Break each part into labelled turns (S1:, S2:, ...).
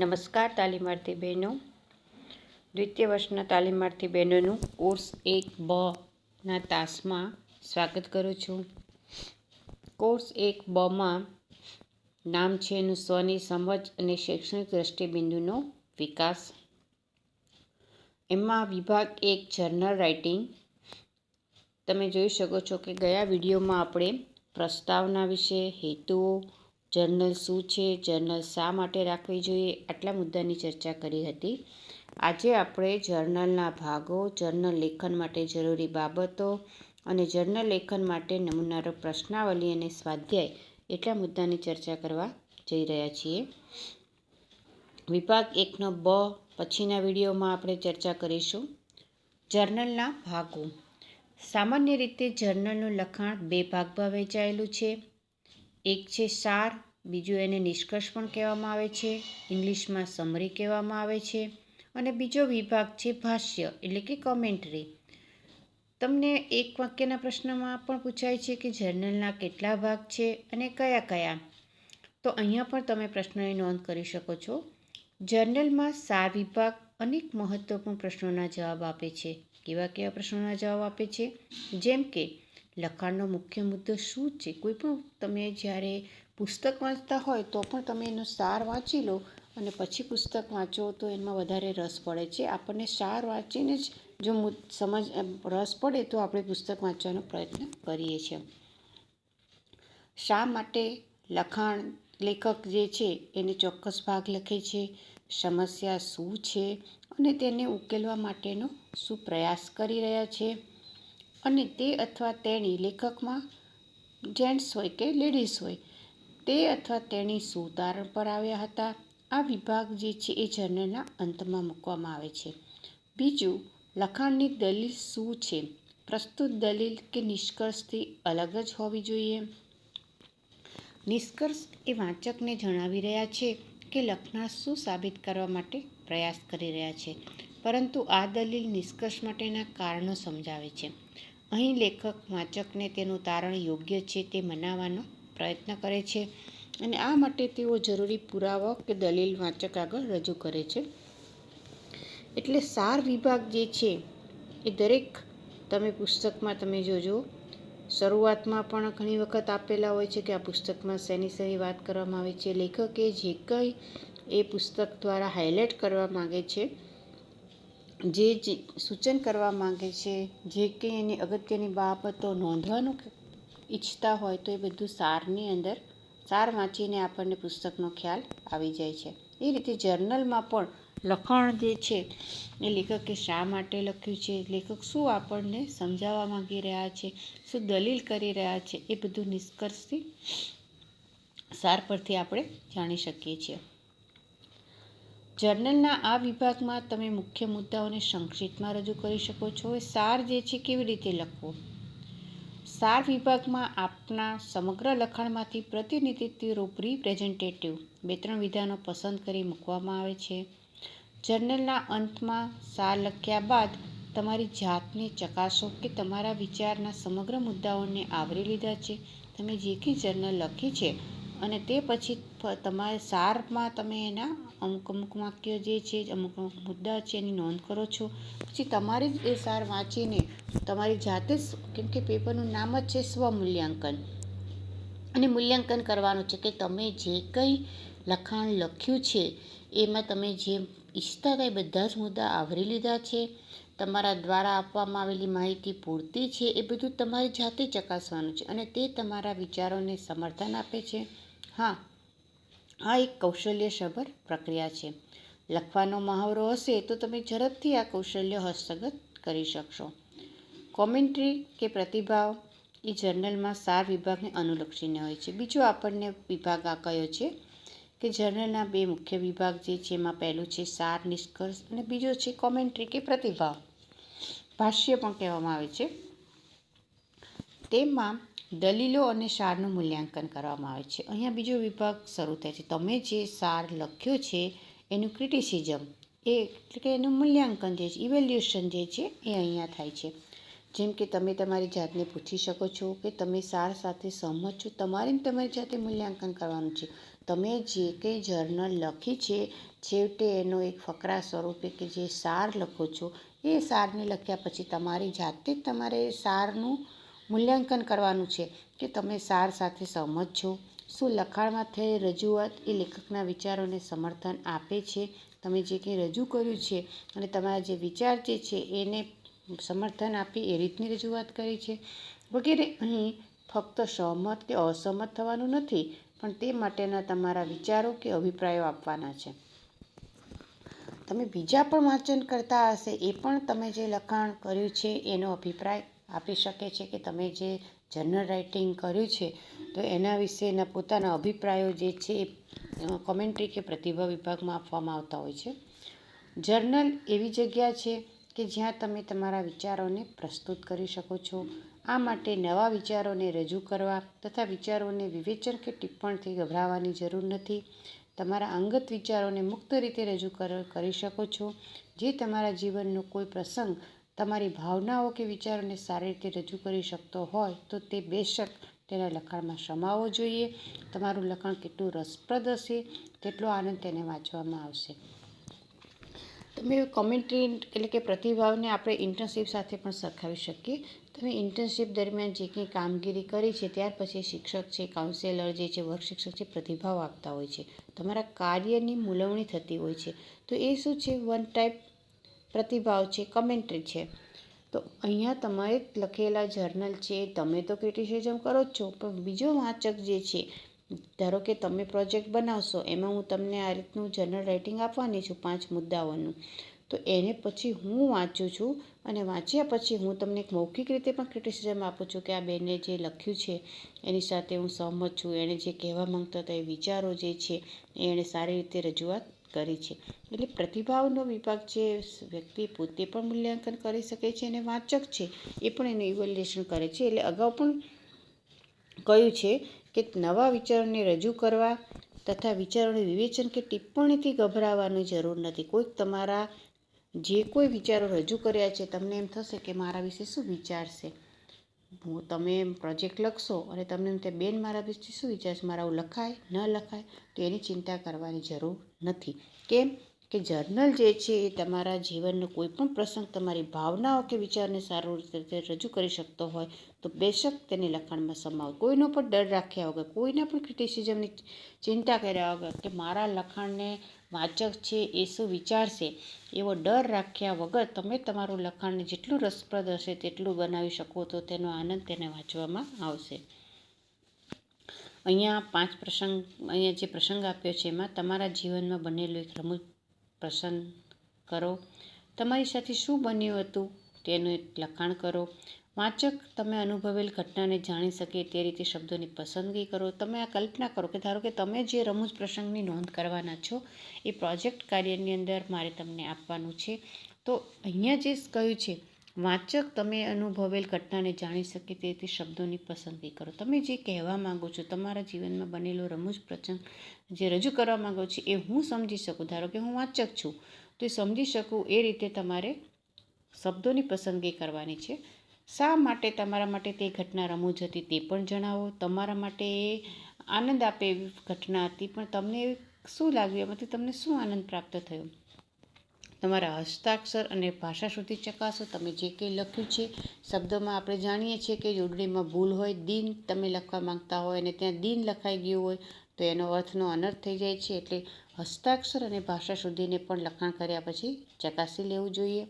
S1: નમસ્કાર તાલીમાર્થી બહેનો. દ્વિતીય વર્ષના તાલીમાર્થી બહેનોનું કોર્સ એક બ ના તાસમાં સ્વાગત કરું છું. કોર્સ એક બમાં નામ છે એનું સ્વની સમજ અને શૈક્ષણિક દ્રષ્ટિબિંદુનો વિકાસ. એમાં વિભાગ એક જર્નલ રાઇટિંગ. તમે જોઈ શકો છો કે ગયા વિડીયોમાં આપણે પ્રસ્તાવના વિશે, હેતુઓ જર્નલ શું છે, જર્નલ શા માટે રાખવી જોઈએ, આટલા મુદ્દાની ચર્ચા કરી હતી. આજે આપણે જર્નલના ભાગો, જર્નલ લેખન માટે જરૂરી બાબતો અને જર્નલ લેખન માટે નમૂનારો પ્રશ્નાવલી અને સ્વાધ્યાય એટલા મુદ્દાની ચર્ચા કરવા જઈ રહ્યા છીએ. વિભાગ એકનો બ પછીના વિડીયોમાં આપણે ચર્ચા કરીશું. જર્નલના ભાગો. સામાન્ય રીતે જર્નલનું લખાણ બે ભાગમાં વહેંચાયેલું છે. એક છે સાર, બીજું એને નિષ્કર્ષ પણ કહેવામાં આવે છે, ઇંગ્લિશમાં સમરી કહેવામાં આવે છે અને બીજો વિભાગ છે ભાષ્ય, એટલે કે કોમેન્ટરી તમને એક વાક્યના પ્રશ્નમાં પણ પૂછાય છે કે જર્નલના કેટલા ભાગ છે અને કયા કયા? તો અહીંયા પણ તમે પ્રશ્નોની નોંધ કરી શકો છો. જર્નલમાં સાર વિભાગ અનેક મહત્વપૂર્ણ પ્રશ્નોના જવાબ આપે છે. કેવા કેવા પ્રશ્નોના જવાબ આપે છે? જેમ કે લખાણનો મુખ્ય મુદ્દો શું છે? કોઈ પણ તમે જ્યારે પુસ્તક વાંચતા હોય તો પણ તમે એનો સાર વાંચી લો અને પછી પુસ્તક વાંચો તો એમાં વધારે રસ પડે છે. આપણને સાર વાંચીને જ જો સમજ, રસ પડે તો આપણે પુસ્તક વાંચવાનો પ્રયત્ન કરીએ છીએ. શા માટે લખાણ લેખક જે છે એને ચોક્કસ ભાગ લખે છે? સમસ્યા શું છે? અને તેને ઉકેલવા માટેનો શું પ્રયાસ કરી રહ્યા છે? અને તે અથવા તેણી લેખકમાં જેન્ટ્સ હોય કે લેડીઝ હોય, તે અથવા તેણી શું તારણ પર આવ્યા હતા. આ વિભાગ જે છે એ જર્નલના અંતમાં મૂકવામાં આવે છે. બીજું, લખાણની દલીલ શું છે? પ્રસ્તુત દલીલ કે નિષ્કર્ષથી અલગ જ હોવી જોઈએ? નિષ્કર્ષ એ વાંચકને જણાવી રહ્યા છે કે લખનાર શું સાબિત કરવા માટે પ્રયાસ કરી રહ્યા છે. પરંતુ આ દલીલ નિષ્કર્ષ માટેના કારણો સમજાવે છે. અહીં લેખક, વાચકને તેનું તારણ યોગ્ય છે તે મનાવવાનો પ્રયત્ન કરે છે અને આ માટે તેઓ જરૂરી પુરાવા કે દલીલ વાચક આગળ રજૂ કરે છે. એટલે સાર વિભાગ જે છે એ દરેક, તમે પુસ્તકમાં તમે જોજો, શરૂઆતમાં પણ ઘણી વખત આપેલા હોય છે કે આ પુસ્તકમાં શેની શેની વાત કરવામાં આવે છે. લેખકે જે કંઈ એ પુસ્તક દ્વારા હાઇલાઇટ કરવા માગે છે જે સૂચન કરવા માગે છે, જે કંઈ એની અગત્યની બાબતો નોંધવાનું ઈચ્છતા હોય તો એ બધું સારની અંદર, સાર વાંચીને આપણને પુસ્તકનો ખ્યાલ આવી જાય છે. એ રીતે જર્નલમાં પણ લખાણ જે છે, એ લેખકે શા માટે લખ્યું છે, લેખક શું આપણને સમજાવવા માંગી રહ્યા છે, શું દલીલ કરી રહ્યા છે, એ બધું નિષ્કર્ષથી સાર પરથી આપણે જાણી શકીએ છીએ. જર્નલના આ વિભાગમાં તમે મુખ્ય મુદ્દાઓને સંક્ષિપ્તમાં રજૂ કરી શકો છો. સાર જે છે, કેવી રીતે લખવો? સાર વિભાગમાં આપના સમગ્ર લખાણમાંથી પ્રતિનિધિત્વ રૂપ રિપ્રેઝેન્ટેટિવ બે ત્રણ વિધાનો પસંદ કરી મૂકવામાં આવે છે. જર્નલના અંતમાં સાર લખ્યા બાદ તમારી જાતને ચકાસો કે તમારા વિચારના સમગ્ર મુદ્દાઓને આવરી લીધા છે. તમે જે કંઈ જર્નલ લખી છે અને તે પછી તમારે સારમાં તમે એના અમુક અમુક વાક્યો જે છે, અમુક અમુક મુદ્દા છે, એની નોંધ કરો છો. પછી તમારે જ એ સાર વાંચીને તમારી જાતે જ કેમ કે પેપરનું નામ જ છે સ્વમૂલ્યાંકન. અને મૂલ્યાંકન કરવાનું છે કે તમે જે કંઈ લખાણ લખ્યું છે, એમાં તમે જે ઈચ્છતા હતા એ બધા જ મુદ્દા આવરી લીધા છે, તમારા દ્વારા આપવામાં આવેલી માહિતી પૂરતી છે, એ બધું તમારી જાતે ચકાસવાનું છે અને તે તમારા વિચારોને સમર્થન આપે છે. હા, આ એક કૌશલ્યસભર પ્રક્રિયા છે. લખવાનો મહાવરો હશે તો તમે ઝડપથી આ કૌશલ્ય હસ્તગત કરી શકશો. કોમેન્ટ્રી કે પ્રતિભાવ એ જર્નલમાં સાર વિભાગને અનુલક્ષીને હોય છે. બીજો આપણને વિભાગ આ કયો છે કે જર્નલના બે મુખ્ય વિભાગ જે છે, એમાં પહેલું છે સાર, નિષ્કર્ષ અને બીજો છે કોમેન્ટ્રી કે પ્રતિભાવ. ભાષ્ય પણ કહેવામાં આવે છે. તેમાં દલીલો અને સારનું મૂલ્યાંકન કરવામાં આવે છે. અહીંયા બીજો વિભાગ શરૂ થાય છે. તમે જે સાર લખ્યો છે, એનું ક્રિટિસિઝમ એ એટલે કે એનું મૂલ્યાંકન જે છે, ઇવેલ્યુએશન જે છે, એ અહીંયા થાય છે. જેમ કે તમે તમારી જાતને પૂછી શકો છો કે તમે સાર સાથે સહમત છો, તમારે તમારી જાતે મૂલ્યાંકન કરવાનું છે. તમે જે કંઈ જર્નલ લખી છે, છેવટે એનો એક ફકરા સ્વરૂપે કે જે સાર લખો છો, એ સારને લખ્યા પછી તમારી જાતે જ તમારે સારનું મૂલ્યાંકન કરવાનું છે કે તમે સાર સાથે સહમત છો. શું લખાણમાં થયેલ રજૂઆત એ લેખકના વિચારોને સમર્થન આપે છે? તમે જે કંઈ રજૂ કર્યું છે અને તમારા જે વિચાર જે છે એને સમર્થન આપી એ રીતની રજૂઆત કરી છે? વગેરે. અહીં ફક્ત સહમત કે અસહમત થવાનું નથી, પણ તે માટેના તમારા વિચારો કે અભિપ્રાયો આપવાના છે. તમે બીજા પણ વાંચન કરતા હશે, એ પણ તમે જે લખાણ કર્યું છે એનો અભિપ્રાય આપી શકે છે કે તમે જે જર્નલ રાઇટિંગ કર્યું છે, તો એના વિશેના પોતાના અભિપ્રાયો જે છે એ કોમેન્ટ્રી કે પ્રતિભા વિભાગમાં આપવામાં આવતા હોય છે. જર્નલ એવી જગ્યા છે કે જ્યાં તમે તમારા વિચારોને પ્રસ્તુત કરી શકો છો. આ માટે નવા વિચારોને રજૂ કરવા તથા વિચારોને વિવેચન કે ટિપ્પણથી ગભરાવાની જરૂર નથી. તમારા અંગત વિચારોને મુક્ત રીતે રજૂ કરી શકો છો. જે તમારા જીવનનો કોઈ પ્રસંગ તમારી ભાવનાઓ કે વિચારોને સારી રીતે રજૂ કરી શકતો હોય તો તે બેશક તેના લખાણમાં સમાવવો જોઈએ. તમારું લખાણ કેટલું રસપ્રદ હશે તેટલો આનંદ તેને વાંચવામાં આવશે. તમે કોમેન્ટ્રી એટલે કે પ્રતિભાવને આપણે ઇન્ટર્નશીપ સાથે પણ સરખાવી શકીએ. તમે ઇન્ટર્નશીપ દરમિયાન જે કંઈ કામગીરી કરી છે, ત્યાર પછી શિક્ષક છે કાઉન્સેલર જે છે, વર્ગ શિક્ષક છે, પ્રતિભાવ આપતા હોય છે. તમારા કાર્યની મૂલવણી થતી હોય છે. તો એ શું છે? વન ટાઈપ પ્રતિભાવ છે કમેન્ટ્રી છે. તો અહીંયા તમારે લખેલા જર્નલ છે, તમે તો ક્રિટિસિઝમ કરો જ છો, પણ બીજો વાંચક જે છે, ધારો કે તમે પ્રોજેક્ટ બનાવશો, એમાં હું તમને આ રીતનું જર્નલ રાઇટિંગ આપવાની છું, પાંચ મુદ્દાઓનું. તો એને પછી હું વાંચું છું, અને વાંચ્યા પછી હું તમને એક મૌખિક રીતે પણ ક્રિટિસિઝમ આપું છું કે આ બેને જે લખ્યું છે, એની સાથે હું સહમત છું, એણે જે કહેવા માંગતા હતા એ વિચારો જે છે એણે સારી રીતે રજૂઆત કરી છે. એટલે પ્રતિભાવનો વિભાગ જે વ્યક્તિ પોતે પણ મૂલ્યાંકન કરી શકે છે અને વાચક છે, એ પણ એનું ઇવેલ્યુએશન કરે છે. એટલે અગાઉ પણ કહ્યું છે કે નવા વિચારોને રજૂ કરવા તથા વિચારોને વિવેચન કે ટિપ્પણીથી ગભરાવાની જરૂર નથી. કોઈક તમારા જે કોઈ વિચારો રજૂ કર્યા છે, તમને એમ થશે કે મારા વિશે શું વિચારશે હું તમે પ્રોજેક્ટ લખશો અને તમને એમ બેન, મારા વિશે શું વિચારશે? મારા આવું લખાય? ન લખાય? તો એની ચિંતા કરવાની જરૂર નથી. કેમ કે જર્નલ જે છે એ તમારા જીવનનો કોઈ પણ પ્રસંગ તમારી ભાવનાઓ કે વિચારને સારું રીતે રજૂ કરી શકતો હોય તો બેશક તેને લખાણમાં સમાવો. કોઈનો પણ ડર રાખ્યા વગર, કોઈના પણ ક્રિટિસિઝમની ચિંતા કર્યા વગર કે મારા લખાણને વાચક છે એ શું વિચારશે, એવો ડર રાખ્યા વગર તમે તમારું લખાણને જેટલું રસપ્રદ હશે તેટલું બનાવી શકો તો તેનો આનંદ તેને વાંચવામાં આવશે. અહીંયા પાંચ પ્રસંગ, અહીંયા જે પ્રસંગ આપ્યો છે એમાં તમારા જીવનમાં બનેલું એક રમૂજ પ્રસંગ કરો. તમારી સાથે શું બન્યું હતું તેનું એક લખાણ કરો. વાચક તમે અનુભવેલ ઘટનાને જાણી શકે તે રીતે શબ્દોની પસંદગી કરો. તમે આ કલ્પના કરો કે ધારો કે તમે જે રમૂજ પ્રસંગની નોંધ કરવાના છો, એ પ્રોજેક્ટ કાર્યની અંદર મારે તમને આપવાનું છે. તો અહીંયા જે કહ્યું છે, વાચક તમે અનુભવેલ ઘટનાને જાણી શકે તે રીતે શબ્દોની પસંદગી કરો. તમે જે કહેવા માગો છો, તમારા જીવનમાં બનેલો રમૂજ પ્રસંગ જે રજૂ કરવા માગો છો, એ હું સમજી શકું? ધારો કે હું વાચક છું, તો એ સમજી શકું એ રીતે તમારે શબ્દોની પસંદગી કરવાની છે. શા માટે તમારા માટે તે ઘટના રમૂજ હતી તે પણ જણાવો. તમારા માટે એ આનંદ આપે એવી ઘટના હતી, પણ તમને શું લાગ્યું? એમાંથી તમને શું આનંદ પ્રાપ્ત થયો? તમારા હસ્તાક્ષર અને ભાષા સુધી ચકાસો. તમે જે કંઈ લખ્યું છે, શબ્દોમાં આપણે જાણીએ છીએ કે જોડણીમાં ભૂલ હોય, દિન તમે લખવા માંગતા હોય અને ત્યાં દિન લખાઈ ગયું હોય, તો એનો અર્થનો અનર્થ થઈ જાય છે. એટલે હસ્તાક્ષર અને ભાષા સુધીને પણ લખાણ કર્યા પછી ચકાસી લેવું જોઈએ.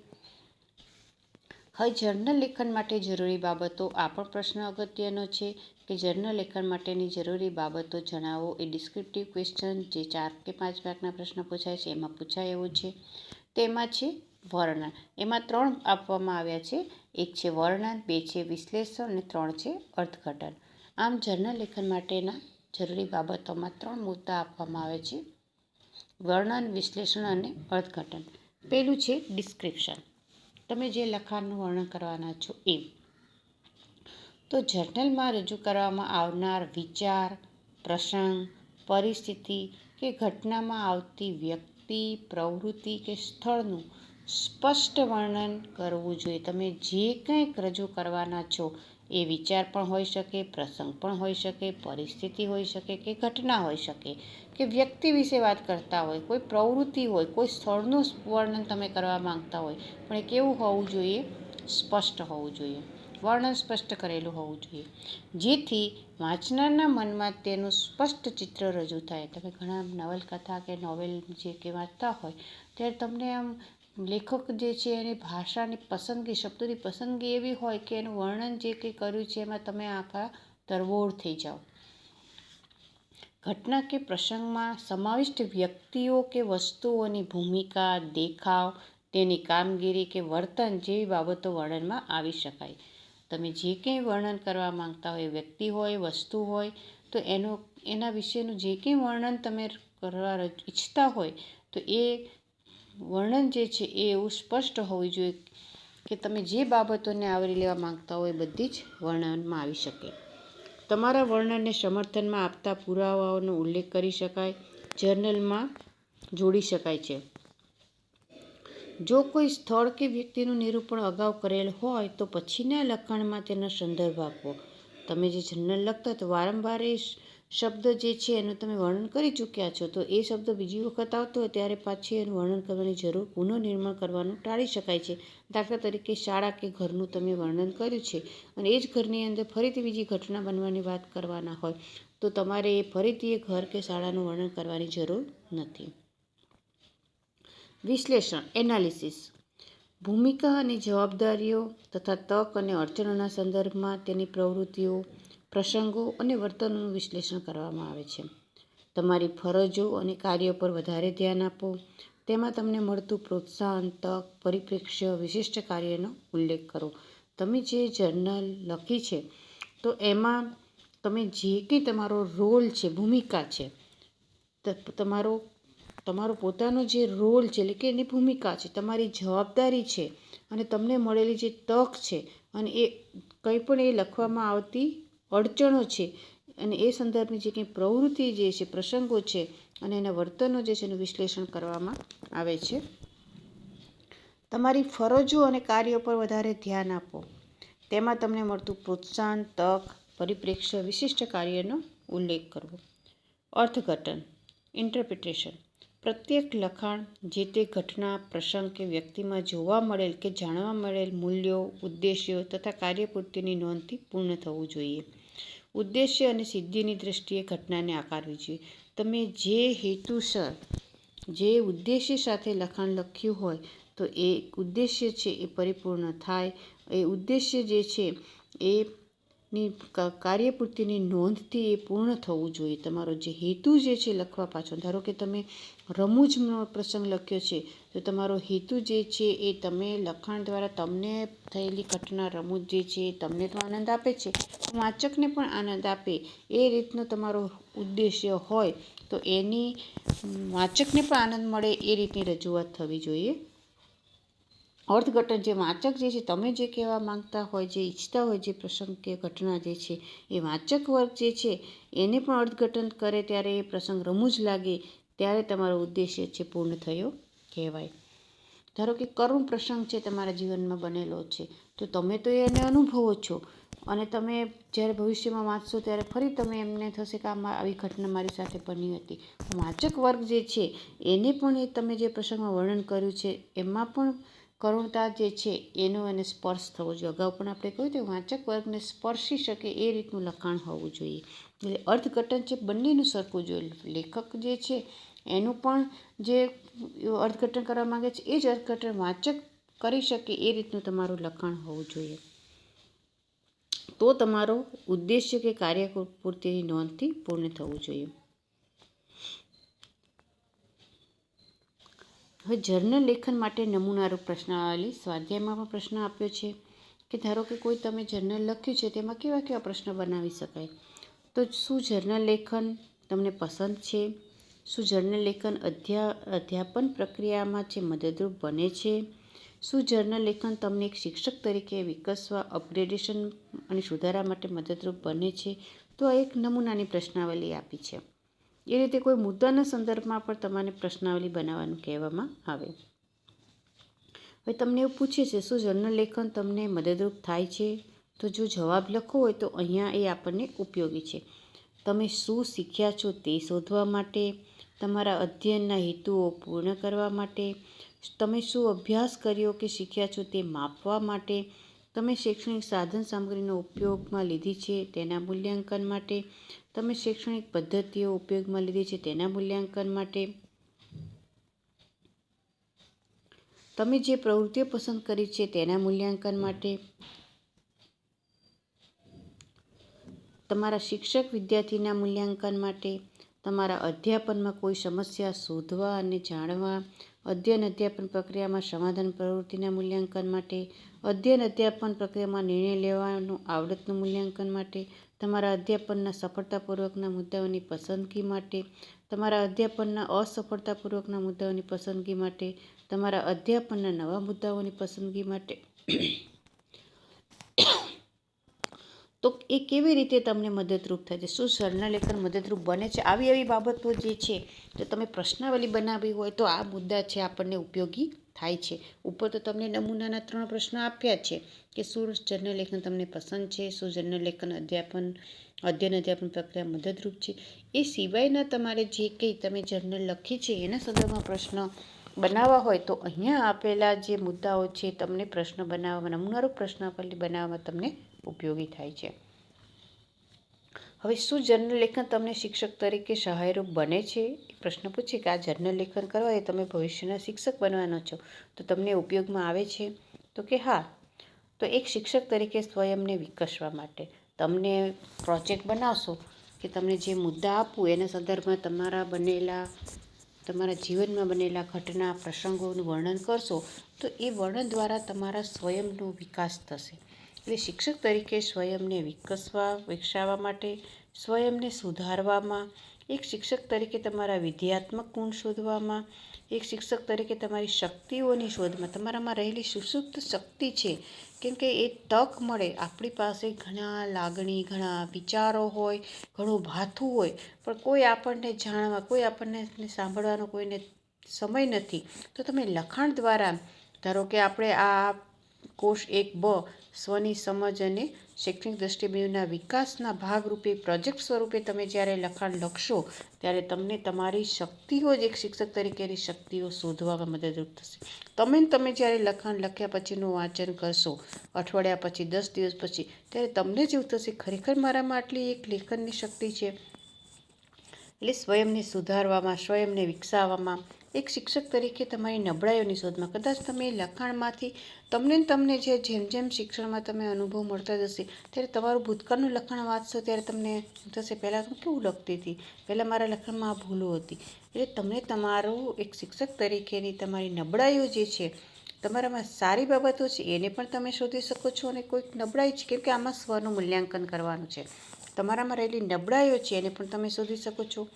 S1: હવે જર્નલ લેખન માટે જરૂરી બાબતો આ પણ પ્રશ્ન અગત્યનો છે કે જર્નલ લેખન માટેની જરૂરી બાબતો જણાવો. એ ડિસ્ક્રિપ્ટિવ ક્વેશ્ચન જે ચાર કે પાંચ માર્કના પ્રશ્ન પૂછાય છે, એમાં પૂછાય એવું છે. તેમાં છે વર્ણન. એમાં ત્રણ આપવામાં આવ્યા છે. એક છે વર્ણન, બે છે વિશ્લેષણ અને ત્રણ છે અર્થઘટન. આમ જર્નલ લેખન માટેના જરૂરી બાબતોમાં ત્રણ મુદ્દા આપવામાં આવે છે. વર્ણન, વિશ્લેષણ અને અર્થઘટન. પહેલું છે ડિસ્ક્રિપ્શન તમે જે લખાણનું વર્ણન કરવાના છો એ તો જર્નલમાં રજૂ કરવામાં આવનાર વિચાર, પ્રસંગ, પરિસ્થિતિ કે ઘટનામાં આવતી વ્યક્તિ, પ્રવૃત્તિ કે સ્થળનું સ્પષ્ટ વર્ણન કરવું જોઈએ. તમે જે કંઈક રજૂ કરવાના છો એ વિચાર પણ હોઈ શકે, પ્રસંગ પણ હોઈ શકે, પરિસ્થિતિ હોઈ શકે કે ઘટના હોઈ શકે, કે વ્યક્તિ વિશે વાત કરતા હોય, કોઈ પ્રવૃત્તિ હોય, કોઈ સ્થળનું વર્ણન તમે કરવા માંગતા હોય, પણ એ કેવું હોવું જોઈએ, સ્પષ્ટ હોવું જોઈએ, વર્ણન સ્પષ્ટ કરેલું હોવું જોઈએ. જેથી વાંચનારના મનમાં તેનું સ્પષ્ટ ચિત્ર રજૂ થાય. તમે ઘણા નવલકથા કે નોવેલ જે કે વાંચતા હોય, ત્યારે તમને આમ લેખક જે છે એની ભાષાની પસંદગી, શબ્દોની પસંદગી એવી હોય કે એનું વર્ણન જે કંઈ કર્યું છે એમાં તમે આખા તરબોળ થઈ જાઓ. ઘટના કે પ્રસંગમાં સમાવિષ્ટ વ્યક્તિઓ કે વસ્તુઓની ભૂમિકા, દેખાવ, તેની કામગીરી કે વર્તન જેવી બાબતો વર્ણનમાં આવી શકાય. તમે જે કંઈ વર્ણન કરવા માંગતા હોય, વ્યક્તિ હોય, વસ્તુ હોય, તો એનો, એના વિશેનું જે કંઈ વર્ણન તમે કરવા ઈચ્છતા હોય, તો એ વર્ણન જે છે એ એવું સ્પષ્ટ હોવું જોઈએ કે તમે જે બાબતોને આવરી લેવા માંગતા હોય બધી જ વર્ણનમાં આવી શકે. તમારા વર્ણનને સમર્થનમાં આપતા પુરાવાઓનો ઉલ્લેખ કરી શકાય, જર્નલમાં જોડી શકાય છે. જો કોઈ સ્થળ કે વ્યક્તિનું નિરૂપણ અગાઉ કરેલ હોય તો પછીના લખાણમાં તેનો સંદર્ભ આપવો. તમે જે જનરલ લખતા તો વારંવાર એ શબ્દ જે છે એનું તમે વર્ણન કરી ચૂક્યા છો, તો એ શબ્દ બીજી વખત આવતો હોય ત્યારે પાછી એનું વર્ણન કરવાની જરૂર પુનઃનિર્માણ કરવાનું ટાળી શકાય છે. દાખલા તરીકે શાળા કે ઘરનું તમે વર્ણન કર્યું છે અને એ જ ઘરની અંદર ફરીથી બીજી ઘટના બનવાની વાત કરવાના હોય, તો તમારે એ ફરીથી એ ઘર કે શાળાનું વર્ણન કરવાની જરૂર નથી. વિશ્લેષણ, એનાલિસિસ. ભૂમિકા અને જવાબદારીઓ તથા તક અને અડચણોના સંદર્ભમાં તેની પ્રવૃત્તિઓ, પ્રસંગો અને વર્તનોનું વિશ્લેષણ કરવામાં આવે છે. તમારી ફરજો અને કાર્યો પર વધારે ધ્યાન આપો. તેમાં તમને મળતું પ્રોત્સાહન, તક, પરિપ્રેક્ષ્ય, વિશિષ્ટ કાર્યનો ઉલ્લેખ કરો. તમે જે જર્નલ લખી છે, તો એમાં તમે જે કંઈ તમારો રોલ છે, ભૂમિકા છે તમારો તમારો પોતાનો જે રોલ છે, એટલે કે એની ભૂમિકા છે, તમારી જવાબદારી છે અને તમને મળેલી જે તક છે અને એ કંઈ પણ એ લખવામાં આવતી અડચણો છે અને એ સંદર્ભની જે કંઈ પ્રવૃત્તિ જે છે, પ્રસંગો છે અને એના વર્તનો જે છે, એનું વિશ્લેષણ કરવામાં આવે છે. તમારી ફરજો અને કાર્યો પર વધારે ધ્યાન આપો. તેમાં તમને મળતું પ્રોત્સાહન, તક, પરિપ્રેક્ષ્ય, વિશિષ્ટ કાર્યનો ઉલ્લેખ કરવો. અર્થઘટન ઇન્ટરપ્રિટેશન પ્રત્યેક લખાણ જે તે ઘટના, પ્રસંગ કે વ્યક્તિમાં જોવા મળેલ કે જાણવા મળેલ મૂલ્યો, ઉદ્દેશ્યો તથા કાર્યપૂર્તિની નોંધથી પૂર્ણ થવું જોઈએ. ઉદ્દેશ્ય અને સિદ્ધિની દૃષ્ટિએ ઘટનાને આકારવી જોઈએ. તમે જે હેતુસર, જે ઉદ્દેશ્ય સાથે લખાણ લખ્યું હોય, તો એ ઉદ્દેશ્ય છે એ પરિપૂર્ણ થાય. એ ઉદ્દેશ્ય જે છે એ ની કાર્યપૂર્તિની નોંધથી એ પૂર્ણ થવું જોઈએ. તમારો જે હેતુ જે છે લખવા પાછળ ધારો કે તમે રમૂજનો પ્રસંગ લખ્યો છે, તો તમારો હેતુ જે છે એ તમે લખાણ દ્વારા તમને થયેલી ઘટના, રમૂજ જે છે એ તમને તો આનંદ આપે છે. વાચકને પણ આનંદ આપે. એ રીતનો તમારો ઉદ્દેશ્ય હોય તો એની, વાચકને પણ આનંદ મળે એ રીતની રજૂઆત થવી જોઈએ. અર્થઘટન જે વાચક જે છે, તમે જે કહેવા માંગતા હોય, જે ઈચ્છતા હોય, જે પ્રસંગ કે ઘટના જે છે, એ વાચક વર્ગ જે છે, એને પણ અર્થઘટન કરે ત્યારે એ પ્રસંગ રમૂજ લાગે, ત્યારે તમારો ઉદ્દેશ્ય છે પૂર્ણ થયો કહેવાય. ધારો કે કરુણ પ્રસંગ છે તમારા જીવનમાં બનેલો છે, તો તમે તો એને અનુભવો છો અને તમે જ્યારે ભવિષ્યમાં વાંચશો ત્યારે ફરી તમે એમને થશે કે આમાં આવી ઘટના મારી સાથે બની હતી. વાચક વર્ગ જે છે, એને પણ એ તમે જે પ્રસંગમાં વર્ણન કર્યું છે, એમાં પણ કરુણતા જે છે, એનો એને સ્પર્શ થવો જોઈએ. અગાઉ પણ આપણે કહ્યું તો વાંચક વર્ગને સ્પર્શી શકે એ રીતનું લખાણ હોવું જોઈએ. એટલે અર્થઘટન છે, બંનેનું સરખું જોઈએ. લેખક જે છે, એનું પણ જે અર્થઘટન કરવા માગે છે, એ જ અર્થઘટન વાંચક કરી શકે એ રીતનું તમારું લખાણ હોવું જોઈએ. તો તમારો ઉદ્દેશ્ય કે કાર્ય પૂર્તિની નોંધથી પૂર્ણ થવું જોઈએ. હવે જર્નલ લેખન માટે નમૂનારૂપ પ્રશ્નાવલી સ્વાધ્યાયમાં પણ પ્રશ્ન આપ્યો છે કે ધારો કે કોઈ તમે જર્નલ લખ્યું છે, તેમાં કેવા કેવા પ્રશ્ન બનાવી શકાય? તો શું જર્નલ લેખન તમને પસંદ છે? શું જર્નલ લેખન અધ્યા, અધ્યાપન પ્રક્રિયામાં જે મદદરૂપ બને છે? શું જર્નલ લેખન તમને એક શિક્ષક તરીકે વિકસવા, અપગ્રેડેશન અને સુધારા માટે મદદરૂપ બને છે? તો આ એક નમૂનાની પ્રશ્નાવલી આપી છે. એ રીતે કોઈ મુદ્દાના સંદર્ભમાં પણ તમારે પ્રશ્નાવલી બનાવવાનું કહેવામાં આવે. હવે તમને એવું પૂછે છે, શું જર્નલ લેખન તમને મદદરૂપ થાય છે? તો જો જવાબ લખવો હોય તો અહીંયા એ આપણને ઉપયોગી છે. તમે શું શીખ્યા છો તે શોધવા માટે, તમારા અધ્યયનના હેતુઓ પૂર્ણ કરવા માટે, તમે શું અભ્યાસ કર્યો કે શીખ્યા છો તે માપવા માટે, તમે શૈક્ષણિક સાધન સામગ્રીનો ઉપયોગમાં લીધી છે તેના મૂલ્યાંકન માટે તમે શૈક્ષણિક પદ્ધતિઓ ઉપયોગમાં લીધી છે તેના મૂલ્યાંકન માટે તમે જે પ્રવૃત્તિઓ પસંદ કરી છે તેના મૂલ્યાંકન માટે તમારા શિક્ષક વિદ્યાર્થીના મૂલ્યાંકન માટે તમારા અધ્યાપનમાં કોઈ સમસ્યા શોધવા અને જાણવા, અધ્યયન અધ્યાપન પ્રક્રિયામાં સમાધાન પ્રવૃત્તિના મૂલ્યાંકન માટે, અધ્યયન અધ્યાપન પ્રક્રિયામાં નિર્ણય લેવાનું આવડતનું મૂલ્યાંકન માટે તમારા અધ્યાપનના સફળતાપૂર્વકના મુદ્દાઓની પસંદગી માટે, તમારા અધ્યાપનના અસફળતાપૂર્વકના મુદ્દાઓની પસંદગી માટે, તમારા અધ્યાપનના નવા મુદ્દાઓની પસંદગી માટે. તો એ કેવી રીતે તમને મદદરૂપ થાય છે? શું સ્વર્ણલેખન મદદરૂપ બને છે? આવી આવી બાબતો જે છે, જો તમે પ્રશ્નાવલી બનાવી હોય તો આ મુદ્દા છે આપણને ઉપયોગી થાય છે. ઉપર તો તમને નમૂનાના ત્રણ પ્રશ્નો આપ્યા છે કે શું જર્નલ લેખન તમને પસંદ છે? શું જર્નલ લેખન અધ્યાપન, અધ્યયન અધ્યાપન પ્રક્રિયા મદદરૂપ છે? એ સિવાયના તમારે જે કંઈ તમે જર્નલ લખી છે એના સંદર્ભમાં પ્રશ્ન બનાવવા હોય તો અહીંયા આપેલા જે મુદ્દાઓ છે, તમને પ્રશ્ન બનાવવામાં નમૂનારૂપ પ્રશ્નાવલી બનાવવામાં તમને ઉપયોગી થાય છે. હવે શું જર્નલ લેખન તમને શિક્ષક તરીકે સહાયરૂપ બને છે? એ પ્રશ્ન પૂછે કે આ જર્નલ લેખન કરવા એ તમે ભવિષ્યના શિક્ષક બનવાનો છો. તો તમને ઉપયોગમાં આવે છે? તો કે હા. તો એક શિક્ષક તરીકે સ્વયંને વિકસવા માટે તમને પ્રોજેક્ટ બનાવશો કે તમને જે મુદ્દા આપું એના સંદર્ભમાં તમારા બનેલા, તમારા જીવનમાં બનેલા ઘટના, પ્રસંગોનું વર્ણન કરશો તો એ વર્ણન દ્વારા તમારા સ્વયંનો વિકાસ થશે. એટલે શિક્ષક તરીકે સ્વયંને વિકસવા, વિકસાવવા માટે, સ્વયંને સુધારવામાં, એક શિક્ષક તરીકે તમારા વિધ્યાત્મક ગુણ શોધવામાં, એક શિક્ષક તરીકે તમારી શક્તિઓની શોધમાં. તમારામાં રહેલી સુસુપ્ત શક્તિ છે. કેમ કે એ તક મળે. આપણી પાસે ઘણા લાગણી, ઘણા વિચારો હોય, ઘણું ભાથું હોય, પણ કોઈ આપણને જાણવા, કોઈ આપણને સાંભળવાનો કોઈને સમય નથી. તો તમે લખાણ દ્વારા, ધારો કે આપણે આ કોષ એક બ સ્વની સમજ અને શૈક્ષણિક દૃષ્ટિબિંદુના વિકાસના ભાગરૂપે પ્રોજેક્ટ સ્વરૂપે તમે જ્યારે લખાણ લખશો, ત્યારે તમને તમારી શક્તિઓ જ એક શિક્ષક તરીકેની શક્તિઓ શોધવામાં મદદરૂપ થશે. તમે તમે જ્યારે લખાણ લખ્યા પછીનું વાંચન કરશો, અઠવાડિયા પછી, દસ દિવસ પછી, ત્યારે તમને જ એવું થશે, ખરેખર મારામાં આટલી એક લેખનની શક્તિ છે? એટલે સ્વયંને સુધારવામાં, સ્વયંને વિકસાવવામાં એક શિક્ષક તરીકે તમારી નબળાઈઓની શોધમાં. કદાચ તમે લખાણમાંથી તમને તમને જે જેમ જેમ શિક્ષણમાં તમે અનુભવ મળતા જશે, ત્યારે તમારું ભૂતકાળનું લખાણ વાંચશો ત્યારે તમને થશે, પહેલાં હું કેવું લખતી હતી? પહેલાં મારા લખાણમાં આ ભૂલો હતી. એટલે તમને તમારું એક શિક્ષક તરીકેની તમારી નબળાઈઓ જે છે, તમારામાં સારી બાબતો છે, એને પણ તમે શોધી શકો છો અને કોઈક નબળાઈ છે, કેમ કે આમાં સ્વનું મૂલ્યાંકન કરવાનું છે. તમારામાં રહેલી નબળાઈઓ છે, એને પણ તમે શોધી શકો છો.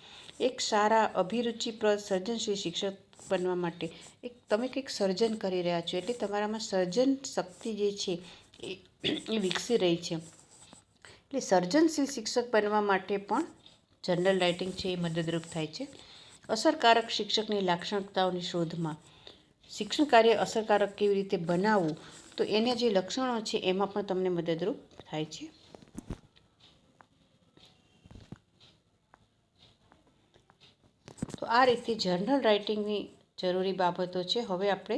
S1: એક સારા અભિરુચિપ્રદ સર્જનશીલ શિક્ષક બનવા માટે એક તમે કંઈક સર્જન કરી રહ્યા છો એટલે તમારામાં સર્જન શક્તિ જે છે એ વિકસી રહી છે. એટલે સર્જનશીલ શિક્ષક બનવા માટે પણ જનરલ રાઇટિંગ છે એ મદદરૂપ થાય છે. અસરકારક શિક્ષકની લાક્ષણિકતાઓની શોધમાં શિક્ષણ કાર્ય અસરકારક કેવી રીતે બનાવવું, તો એના જે લક્ષણો છે એમાં પણ તમને મદદરૂપ થાય છે. તો આ રીતે જર્નલ રાઇટિંગની જરૂરી બાબતો છે. હવે આપણે